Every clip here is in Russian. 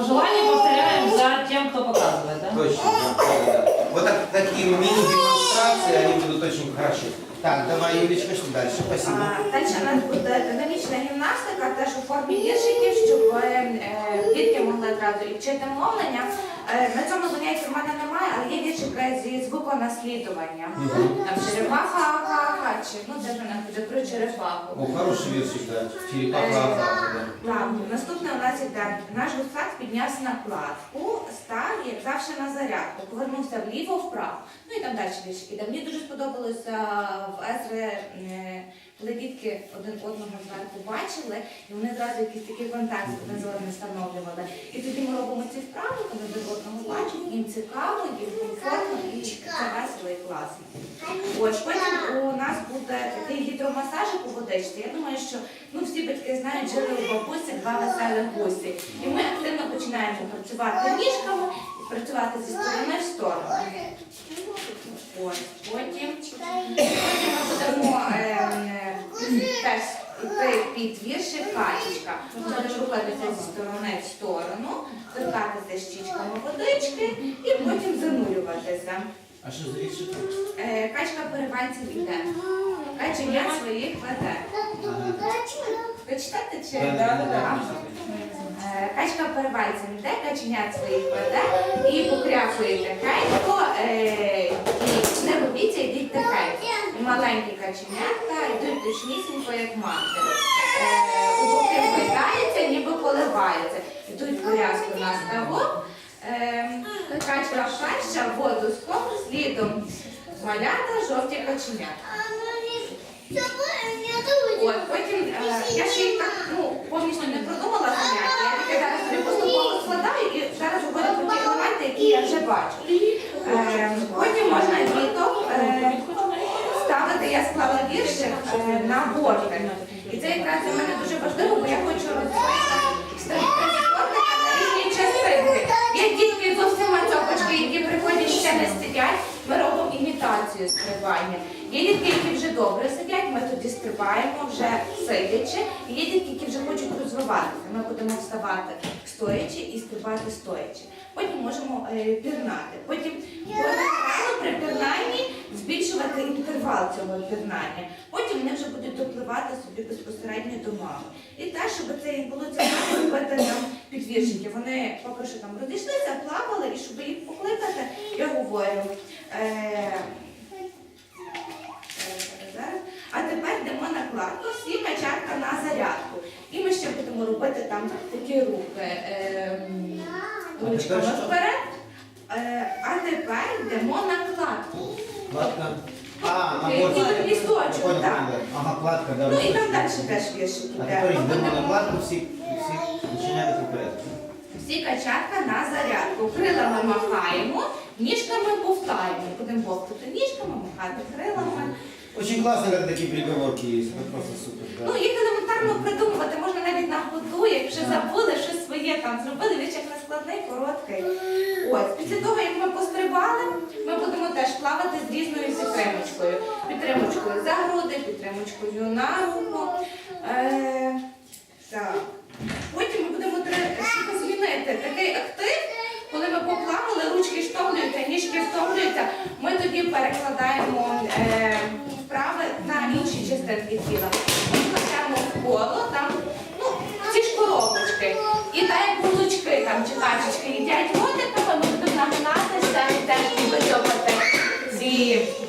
Пожелания повторяем за тем, кто показывает, да? Точно, да, да, да. Вот так, такие мини-демонстрации, они будут очень хороши. Так, давай, Юлечка, что дальше? Спасибо. А, Далі у нас буде динамічна гімнастика, теж у формі віршиків, щоб е, дітки могли одразу і вчити мовлення. Е, На цьому занятті в мене немає, але є віршики зі звуконаслідуванням. Там черепаха, ха-ха, чи ну де ж вона буде про черепаху. О, хороший версик, да. Черепаха, Афака, да. Так, наступне у нас іде. Наш гусак піднявся на кладку, став, як завжди, на зарядку, повернувся вліво, вправо. Ну і там далі більше іде. Мені дуже сподобалося в Езри, коли дітки один одного зверху бачили, і вони одразу якийсь такий контакт один встановлювали. І тоді ми робимо ці вправи, коли один одного бачать, їм цікаво, їм комфортно, і це весело і класно. Ось потім у нас буде такий гідромасажик у водичці. Я думаю, що ну всі батьки знають, жили у бабусі два веселих гусі. І ми активно починаємо працювати ніжками і працювати зі сторони в сторону. Ось потім, потім ми будемо е, теж йти під віршик качечка. Ми рухатися зі сторони в сторону, торкатися щічками водички і потім занурюватися. А що за віршик? Е, Качка перевальців іде. Каченя своїх веде. Ви читаєте чи? Да, да, да, Е, Качка перевальцем йде, каченят своїх веде і покрякує тихенько, е, і не робіться, йдіть тихенько. Маленькі каченятка йдуть точнісінько, як мати. Е, У боки вгойдаються, ніби коливаються. Йдуть порядку на ставок. Е, Качка перша, воду скок, слідом малята, жовті каченята. От, потім е, я ще їх так ну, повністю не продумала заняття. Я таке зараз собі поступово складаю і зараз говорю про ті елементи, які я вже бачу. Потім можна діток е, ставити, я склала віршик е, на борти. І це якраз для мене дуже важливо, бо я хочу розвивати стрибка на різні частинки. Є дітки зовсім мацьопочки, які приходять ще не сидять, ми робимо імітацію стрибання. Є дітки, які вже добре сидять, ми тоді стрибаємо вже сидячи. Є дітки, які вже хочуть розвиватися. Ми будемо вставати стоячи і стрибати стоячи. Потім можемо е, пірнати. Потім кожного при пірнанні збільшувати інтервал цього пірнання. Потім вони вже будуть допливати собі безпосередньо до мами. І те, щоб це було цікаво робити нам підвіршики. Вони поки що там розійшлися, плавали, і щоб їх покликати, я говорю. Е, А тепер йдемо на кладку, всі качатка на зарядку. І ми ще будемо робити там такі рухи. Е, ручками вперед. Е, а тепер йдемо на кладку. Кладка. А, на Такий борті. ніби лісточок, понял, так. да. Ага, кладка, да. Ну і там далі теж віршик А іде. тепер Ми йдемо на будемо кладку, всі, всі у порядку. всі качатка на зарядку. Крилами махаємо, ніжками повтаємо. Будемо бовтати ніжками, махати крилами. Очень классно, когда такие приговорки есть. Это просто супер. Ну, Да. їх елементарно придумувати, можна навіть на ходу, як вже забули, щось своє там зробили, віршик не складний, короткий. Ось, після того, як ми пострибали, ми будемо теж плавати з різною підтримочкою. Підтримочкою за груди, підтримочкою на руку. Е, так. Потім ми будемо змінити такий актив, коли ми поплавали, ручки штовхуються, ніжки втомлюються, ми тоді перекладаємо е, вправи на інші частинки тіла. Ми в коло, там, коробочки. І так як вулочки там чи качечки їдять ротиками, ми будемо нагинатися і теж витягувати ці ну,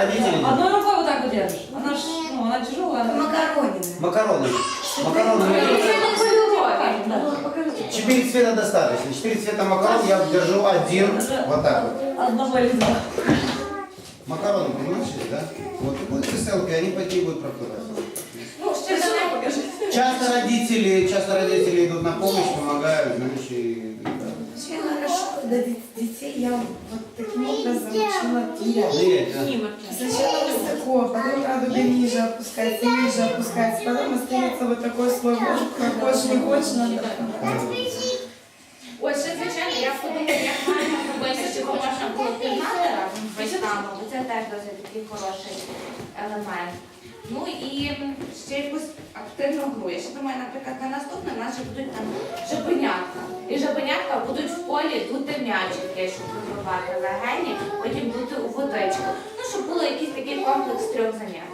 Родители. Одной рукой вот так вот держишь. Она ж, ну, она тяжелая. Макарони. Макароны. Макароны. Ну. Ну, покажите. Четыре цвета достаточно. Четыре цвета макарон я держу один. Вот так вот. Одного или два. Макароны, понимаешь, да? Вот и будет веселка, и они по тебе будут проплывать. Ну, покажи. Часто родители, часто родители идут на помощь, помогают, знаешь, и... да. Очень хорошо, когда де- детей я вот таким образом учила нырять. Нырять, да. Сначала высоко, потом радуга ниже опускается, ниже опускается, потом остается вот такой слой ложек, как хочешь, не хочешь, надо. Ось, ще, звичайно, я подумала, як правильно робити, щоб можна було пірнати разом з батьками, бо це теж досить такий хороший елемент. Ну і м, ще якусь активну гру. Я ще думаю, наприклад, на наступне в нас ще будуть там жабенятка. І жабенятка будуть в полі дути м'ячики, щоб вибивати легені, потім дути у водичку. Ну, щоб було якийсь такий комплекс трьох занять.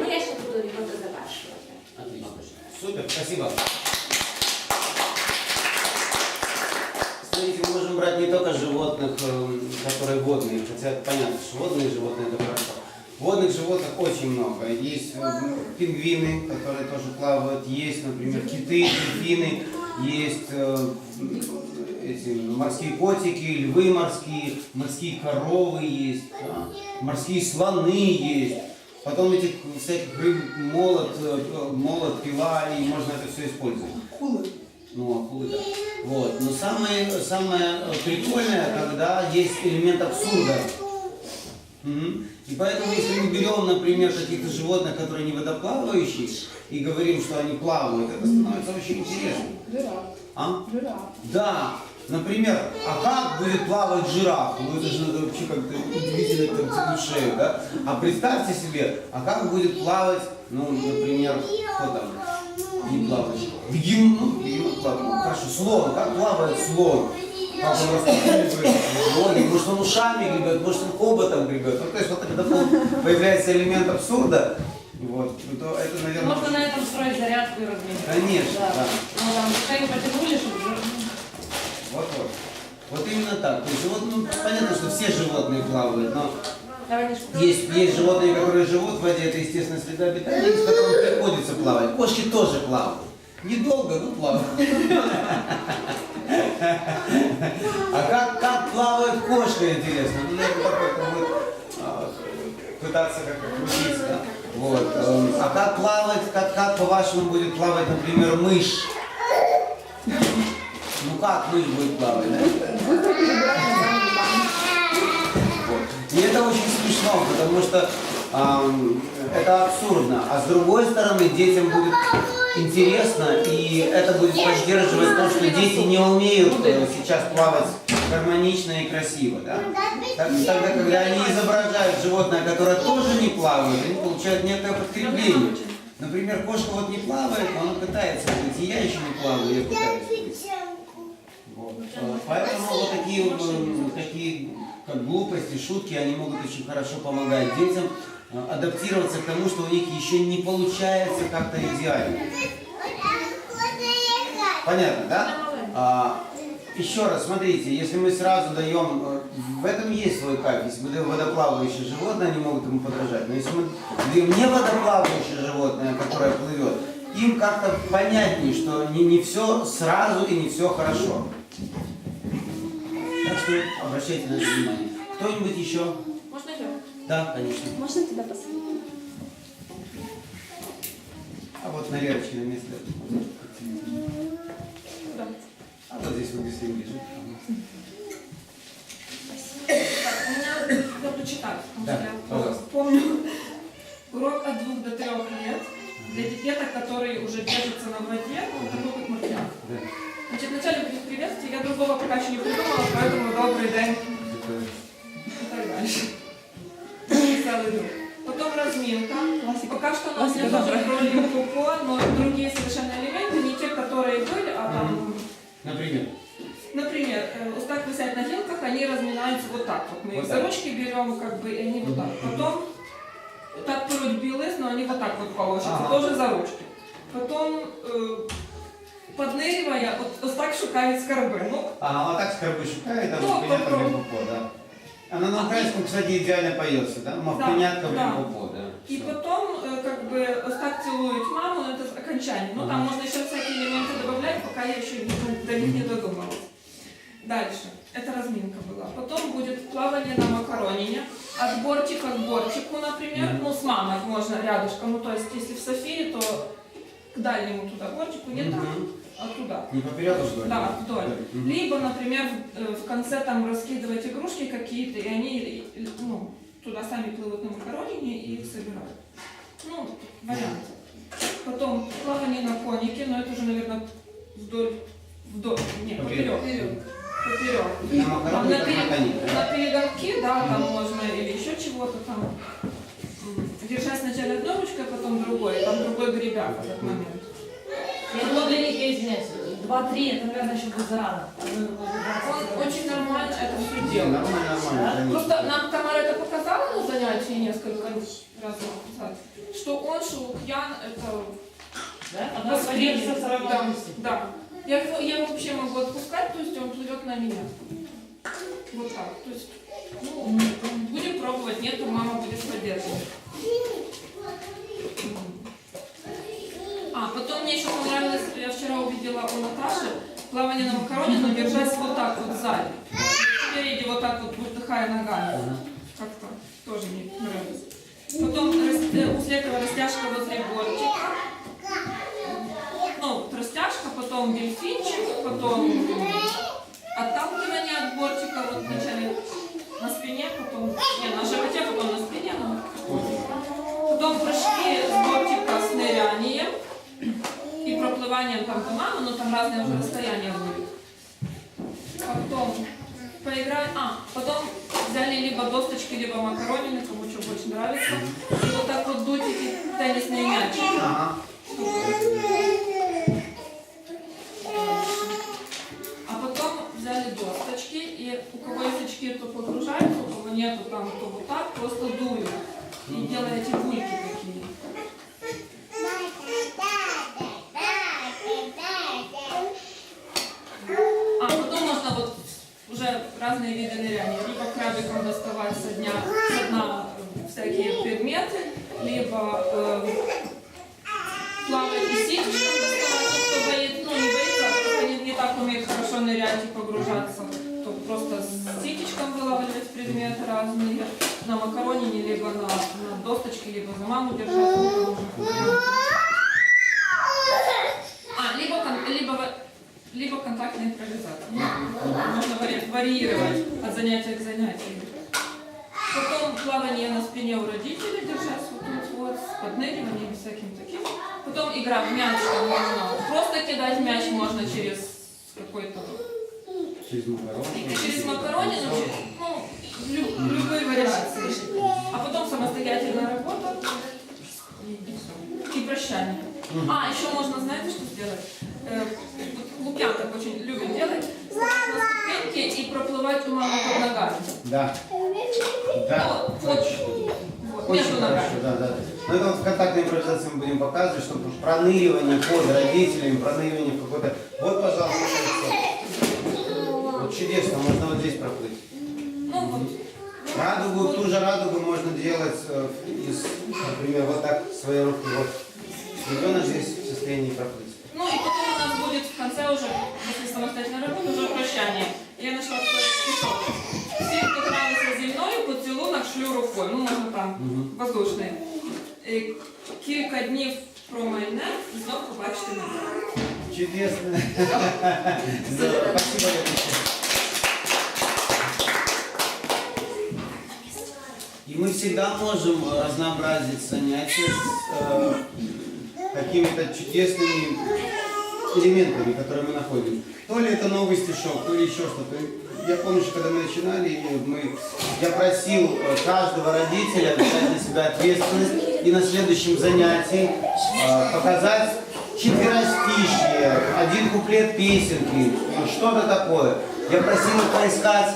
Ну, я ще буду його дозавершувати. Отлично. Супер, спасибо. Смотрите, мы можем брать не только животных, эм, которые водные, хотя понятно, что водные животные это хорошо. Водных животных очень много. Есть э, пингвины, которые тоже плавают, есть, например, киты, дельфины, есть э, эти морские котики, львы морские, морские коровы есть, да, морские слоны есть. Потом этих всяких рыб, молот, э, э, молот, пила, и можно это все использовать. Ну, акулы, да. Вот. Но самое, самое э, прикольное, когда есть элемент абсурда. Мгм. И поэтому, если мы берем, например, каких-то животных, которые не водоплавающие, и говорим, что они плавают, это становится очень интересно. А? Да. Например, а как будет плавать жираф? Ну это же надо вообще как-то удивительно так тянуть шею, да? А представьте себе, а как будет плавать, ну, например, кто там? Не плавающий. Бегем, ну, бегемот плавает. Ну, хорошо, слон. Как плавает слон? Распахивает ноги, может он ушами гребет, может он хоботом гребет. Ну, то есть вот когда появляется элемент абсурда, вот, то это, наверное, Можно на этом строить зарядку и разминку. Конечно, да. Ну там шею потянули, чтобы Вот, вот. Вот именно так. То есть живот, ну, понятно, что все животные плавают, но есть, есть животные, которые живут в воде, это естественная среда обитания, с которым приходится плавать. Кошки тоже плавают. Недолго, но плавают. А как, как плавает кошка, интересно? Ну, наверное, какой-то будет а, пытаться как-то крутиться. да? Вот. эм, А как плавать, как, как по-вашему будет плавать, например, мышь? Ну как мышь будет плавать, да? Вот. И это очень смешно, потому что это абсурдно. А с другой стороны, детям будет интересно, и это будет поддерживать то, что дети не умеют э, сейчас плавать гармонично и красиво. Да? Тогда, когда они изображают животное, которое тоже не плавает, они получают некое подкрепление. Например, кошка вот не плавает, но она пытается говорить, и я еще не плаваю, я пытаюсь. Вот. Поэтому вот такие, такие как глупости, шутки, они могут очень хорошо помогать детям адаптироваться к тому, что у них еще не получается как-то идеально. Понятно, да? А, еще раз, смотрите, если мы сразу даем, э, в этом есть свой кайф, если мы даем водоплавающее животное, они могут ему подражать, но если мы даем не водоплавающее животное, которое плывет, им как-то понятнее, что не, не все сразу и не все хорошо. Так что обращайте на это внимание. Кто-нибудь еще? Да, конечно. Можно тебя посадить? А вот на Лерочке на место. А вот здесь вот если лежит. Так, у меня, я прочитаю. потому Да, что я. Помню урок от двух до трех лет для деток, которые уже держатся на воде, ну, такой как моряк. Да. Значит, вначале будет приветствие, я другого пока еще не придумала, поэтому добрый день вот так. Вот мы Вот их за ручки берем, как бы, и они вот так. Потом так беруть білиз, но они вот так вот положатся, Ага. тоже за ручки. Потом э, подныривая, вот, вот так шукають скарби. Ну, А, а так скорбы шукает, там Ну, понятно попробуй. попо, да. Она на украинском, кстати, идеально поется, да? Мавпонятка да. попо, да. И потом, э, как бы, так целуют маму, но это окончание. Ну, там можно еще всякие элементы добавлять, пока я еще не- до них не додумалась. Дальше. Это разминка была. Потом будет плавание на макаронине. От бортика к бортику, например. Ну, с мамой можно рядышком. Ну, то есть, если в Софии, то к дальнему туда бортику, не так, Мгм. а туда. Не поперед а вдоль? Да, вдоль. Либо, например, в, э, в конце там раскидывать игрушки какие-то, и они ну, туда сами плывут на макаронине и их собирают. Ну, варианты. Потом плавание на конике, но это уже, наверное, вдоль, вдоль, не, Поперек. Поперек. На на, пере- на на да? там можно, или еще чего-то там. М, Держать сначала одной ручкой, а потом другой, там другой гребя в этот момент. Я думаю, для них, я извиняюсь, два-три, это, наверное, еще будет зарано. Он очень нормально это все делает. Нормально, нормально. Просто нам Тамара это показала на занятии несколько раз назад, что он, что Лукьян это Да? Она Да, да. Я, его- я его вообще могу отпускать, то есть он плывет на меня. Вот так. То есть, ну, будем пробовать, нету, мама будет поддерживать. А, потом мне еще понравилось, я вчера увидела у Наташи плавание на макароне, но держась вот так вот сзади. Спереди вот так вот выдыхая ногами. Как-то тоже мне нравится. Потом э, после этого растяжка возле бортика. Растяжка, потом дельфинчик, потом отталкивание от бортика, вот вначале на спине, потом не, на животе, потом на спине. ну. Потом прыжки с бортика с нырянием и проплыванием там маму, но там разные уже расстояния будут. Потом поиграть, а, потом взяли либо досточки, либо макаронины, кому что больше нравится, и вот так вот дуть эти теннисные мячики. Ага. Нету, там, то вот так, просто дуют. И делаете бульки такие. А потом можно вот уже разные виды ныряния. Либо крабиком доставать со дня, со дна всякие предметы, либо э, плавать и ситечком доставать. Кто боится, ну не боится, а просто не, не так умеет хорошо нырять и погружаться, просто с ситечком вылавливать предметы разные на макаронине, либо на, на досточке, либо за маму держать. ну. А, либо, либо, либо контактная импровизация. Ну, Можно варьировать от занятия к занятию. Потом плавание на спине у родителей, держась вот тут вот, с подныриванием всяким таким. Потом игра в мяч, можно просто кидать мяч можно через какой-то, Через макароны. через макаронину, ну, лю- любые вариации. А потом самостоятельная работа и прощание. А, еще можно, знаете, что сделать? Э, вот Лукьян так очень любит делать. Встать на и проплывать у мамы под ногами. Да. Да. Вот, вот, вот, Очень между ногами. хорошо, да, да. Но это вот в контактной импровизации мы будем показывать, что проныривание под родителями, проныривание в какой-то... Вот, пожалуйста, чудесно, можно вот здесь проплыть. Ну вот. Радугу, ту же радугу можно делать э, из, например, вот так своей руки. Вот. Ребенок здесь в состоянии проплыть. Ну и потом у нас будет в конце уже, после самостоятельной работы, уже прощание. Я нашла такой стишок. Всім, хто нравиться зі мною, поцілунок шлю рукою. Ну, можна там воздушний. Е, Кілька Чудесно. Спасибо. И мы всегда можем разнообразить занятия с э, какими-то чудесными элементами, которые мы находим. То ли это новый стишок, то ли еще что-то. Я помню, что когда мы начинали, мы, я просил э, каждого родителя взять на себя ответственность и на следующем занятии э, показать четверостишье, один куплет песенки, что-то такое. Я просил их поискать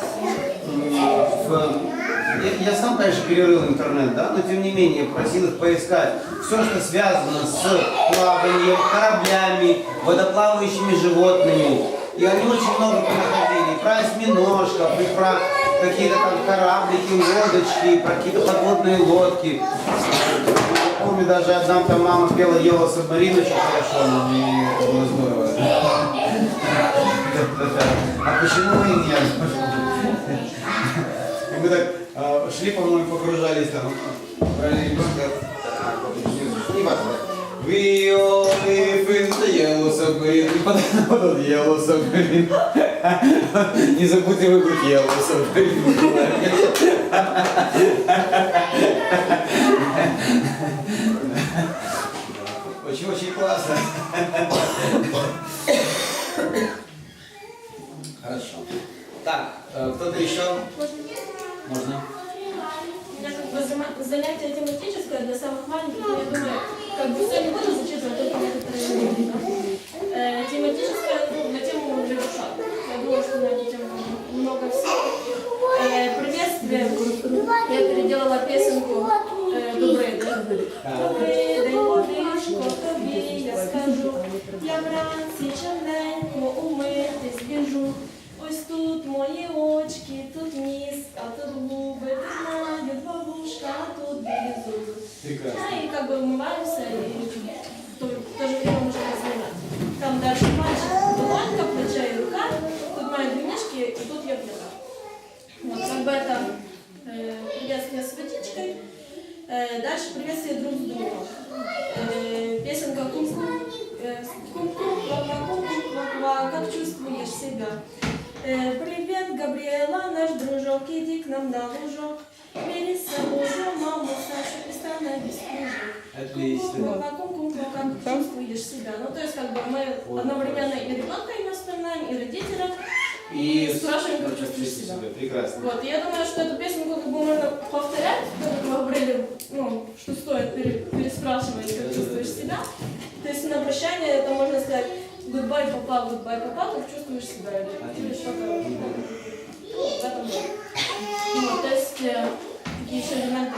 в я, я сам, конечно, перерыл интернет, да, но тем не менее просил их поискать все, что связано с плаванием, кораблями, водоплавающими животными. И они очень много понаходили. И про осьминожков, и про какие-то там кораблики, лодочки, про какие-то подводные лодки. Помню, даже одна там мама пела «Ела субмарину», что хорошо, и было здорово. А почему и нет? И мы так а, шли, по-моему, погружались там, не важно. We live in the потом yellow submarine. Не забудьте выбрать yellow submarine. Очень-очень классно. Хорошо. Так, э, кто-то еще? Можно? У меня как бы зама- занятие тематическое для самых маленьких, но я думаю, как бы все не буду зачитывать, только некоторые моменты. да. Э, Тематическое ну, на тему лягуша. Я думаю, что на эту тему много всего. Э, Приветствие. Я переделала песенку э, «Добрый день». Добрий день, водичко, тобі я скажу. Я вранці чорненько умитись біжу. Ось тут мої очки, Да, и как бы умываемся, и в то, в то. Там дальше мальчик, долонька, плече и рука, тут мои двойнички, и тут я плита. Вот, как бы это э, приветствие с водичкой. Э, дальше приветствие друг с другом. Э, песенка кум-кум, э, кум-кум, ква-ква, как чувствуешь себя? Э, привет, Габриэла, наш дружок, иди к нам на лужок. Бери с собой маму, Сашу и становись кружок. Отлично. Как чувствуешь себя? Ну, то есть, как бы мы одновременно и ребенка им вспоминаем, и родителя. И спрашиваем, как чувствуешь себя. Прекрасно. Вот, я думаю, что эту песенку как бы можно повторять, как мы говорили, ну, что стоит пере- переспрашивать, как чувствуешь себя. То есть на прощание это можно сказать goodbye, папа, goodbye, папа, как чувствуешь себя, или, что-то в этом роде. Ну, то есть, э, какие еще элементы.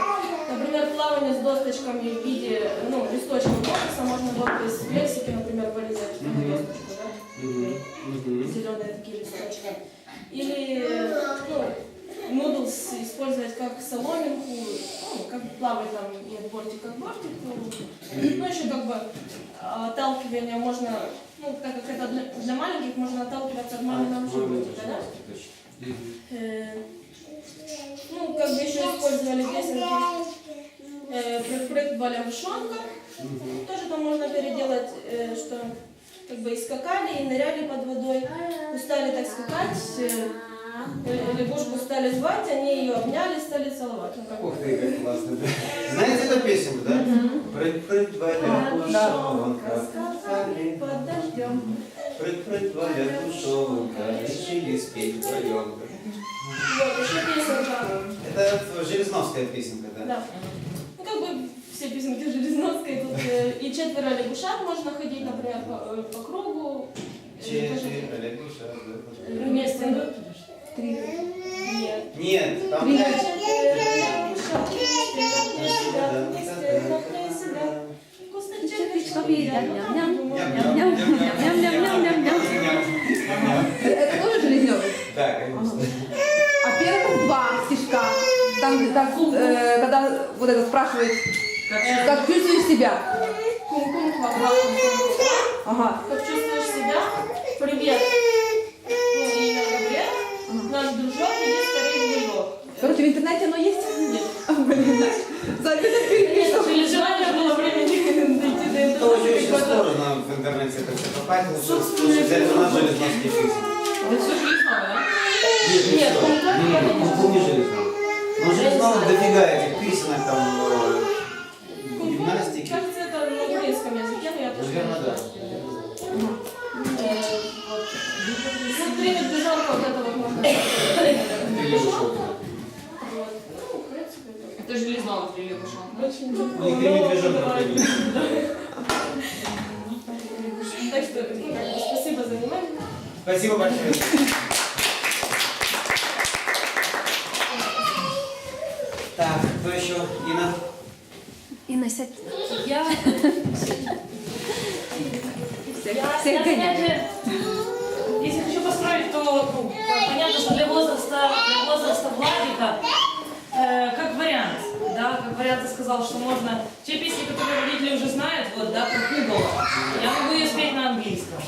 Например, плавание с досточками в виде, ну, листочков лотоса можно было бы из лексики, например, вырезать на досточку, да? Мгм. зеленые такие листочки. Или ну, нудлс использовать как соломинку, ну, как плавать там от бортика к бортику. Ну, еще как бы отталкивание можно, ну, так как это для, для маленьких, можно отталкиваться от маминого животика, да? Э, ну, как бы еще использовали песенки э, «Прыг-прыг, Валя мышонка». Тоже там можно переделать, э, что как бы и скакали, и ныряли под водой, устали так скакать, лягушку стали звать, они ее обняли, стали целовать. Ну. Ух ты, как классно. Знаете эту песенку, да? Прыг-прыг, твоя твоя душонка, решили спеть вдвоем. Вот, еще песенка. Это Железновская песенка, да? Да. Ну, как бы все песенки Железновской. Тут э, и четверо лягушат можно ходить, например, по, э, по кругу. Э, тоже- Четыре лягуша, да. Вместе. ну, Нет. Нет, там Четверо лягушат себя. Вкусно червячков едят. Ну, там, думаю, Это тоже Железневый? Да, конечно. А первых два стишка, там, так, э, когда вот это спрашивает, как чувствуешь себя? Ага. Как чувствуешь себя? Привет. Ну, имя Габриэль. Наш дружок, иди скорее в движок. Короче, в интернете оно есть? Нет. А, Блин. Нет, или желание было времени дойти до Это очень-очень интернета. сложно в интернете это все попасть, лучше взять у нас Железновские песни. Это все железное, да? Нет, не Нет. Кум-Кум Не, это Железнов. Но Железнова дофига этих песенок там э, гимнастики. Кажется, это на английском языке, но я тоже Наверное, да. Э, вот. Ну, три медвежонка вот это вот можно. Ну, это Это железного три лягуша. очень У них три медвежонка появились. Так что, ну, как бы, спасибо за внимание. Спасибо большое. Те песни, которые родители уже знают, вот, да, как Google, я могу ее спеть на английском.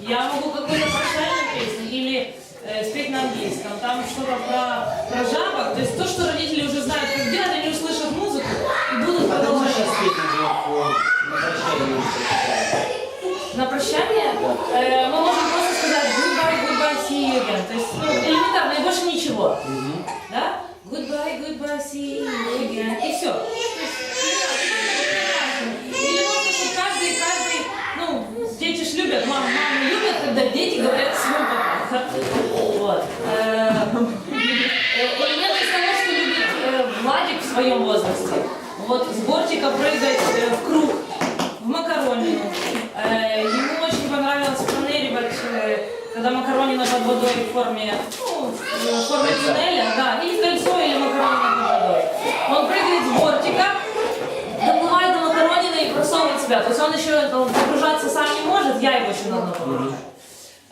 Я могу какую-то прощальную песню или э, спеть на английском. Там что-то про, про жабок. То есть то, что родители уже знают, как делать, они услышат музыку и будут А продолжать. спеть, на прощание На прощание э, мы можем просто сказать goodbye, goodbye, see you again. То есть, ну, элементарно, и больше ничего. Да? Goodbye, goodbye, see you again. И все. Или можно, чтобы каждый, каждый, ну, дети ж любят, мама, мамы любят, когда дети говорят своему папа. Вот. Элемент из того, что любит э, Владик в своем возрасте. Вот с бортика прыгать э, в круг, в макаронину. Э, Ему очень понравилось проныривать, э, когда макаронина под водой в форме, ну, в форме туннеля, да, или кольцо, или макаронина под водой. Он прыгает с бортика, просовывает себя. То есть он еще ну, погружаться сам не может, я его еще давно погружу.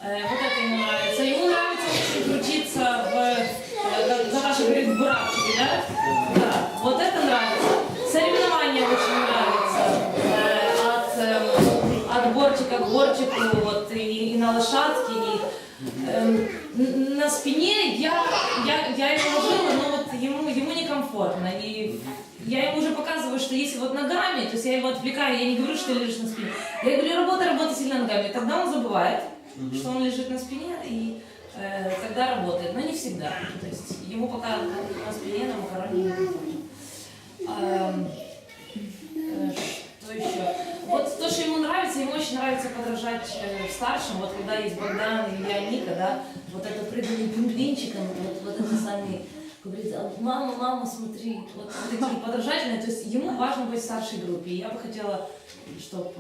Э, вот это ему нравится. Ему нравится очень крутиться в, э, Наташа говорит, в буравчике, да? Да, вот это нравится. Соревнования очень нравятся. Э, от, эм, от бортика к бортику, вот, и, и на лошадке, и эм, на спине я, я, я его ложила, но вот ему, ему некомфортно. И я ему уже показываю, что если вот ногами, то есть я его отвлекаю, я не говорю, что ты лежишь на спине. Я говорю, работай, работай сильно ногами. Тогда он забывает, что он лежит на спине, и э, тогда работает. Но не всегда. То есть ему пока на, спине, на макароне некомфортно. Эм, э, что еще? Вот то, что ему нравится, ему очень нравится подражать э, старшим. Вот когда есть Богдан и Леоника, да, вот это прыгание пингвинчиком, вот, вот это сами говорит, «А, мама, мама, смотри, вот такие подражательные. То есть ему важно быть в старшей группе. Я бы хотела, чтобы